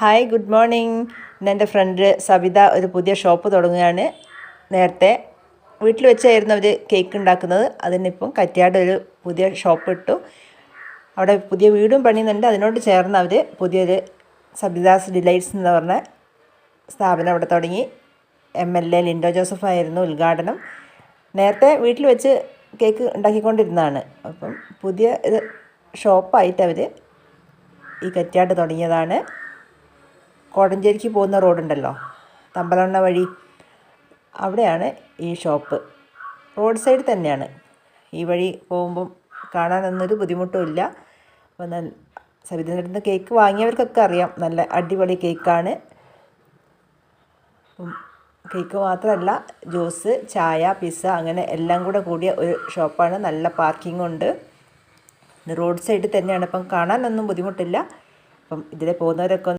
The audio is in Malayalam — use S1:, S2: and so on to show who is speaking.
S1: ഹായ് ഗുഡ് മോർണിംഗ് ഇന്ന് എന്റെ ഫ്രണ്ട് സവിത ഒരു പുതിയ ഷോപ്പ് തുടങ്ങുകയാണ്. നേരത്തെ വീട്ടിൽ വെച്ചായിരുന്നു അവർ കേക്ക് ഉണ്ടാക്കുന്നത്. അതിനിപ്പം കറ്റിയാട് ഒരു പുതിയ ഷോപ്പ് ഇട്ടു. അവിടെ പുതിയ വീടും പണിയുന്നുണ്ട്. അതിനോട് ചേർന്ന് അവർ പുതിയൊരു സബിതാസ് ഡിലൈറ്റ്സ് എന്ന് പറഞ്ഞ സ്ഥാപനം അവിടെ തുടങ്ങി. M L A Lindo Joseph ആയിരുന്നു ഉദ്ഘാടനം. നേരത്തെ വീട്ടിൽ വെച്ച് കേക്ക് ഉണ്ടാക്കിക്കൊണ്ടിരുന്നതാണ്. അപ്പം പുതിയ ഇത് ഷോപ്പായിട്ട് അവർ ഈ കറ്റിയാട് തുടങ്ങിയതാണ്. കോടഞ്ചേരിക്ക് പോകുന്ന റോഡുണ്ടല്ലോ തമ്പലണ്ണ വഴി. അവിടെയാണ് ഈ ഷോപ്പ്. റോഡ് സൈഡ് തന്നെയാണ്. ഈ വഴി പോകുമ്പം കാണാനൊന്നൊരു ബുദ്ധിമുട്ടുമില്ല അപ്പോൾ അടുത്ത് കേക്ക് വാങ്ങിയവർക്കൊക്കെ അറിയാം. നല്ല അടിപൊളി കേക്കാണ്. കേക്ക് മാത്രമല്ല ജ്യൂസ് ചായ പിസ്സ അങ്ങനെ എല്ലാം കൂടെ കൂടിയ ഒരു ഷോപ്പാണ്. നല്ല പാർക്കിംഗ് ഉണ്ട്. റോഡ് സൈഡിൽ തന്നെയാണ്. ഇപ്പം കാണാനൊന്നും ബുദ്ധിമുട്ടില്ല. അപ്പം ഇതിലെ പോകുന്നവരൊക്കെ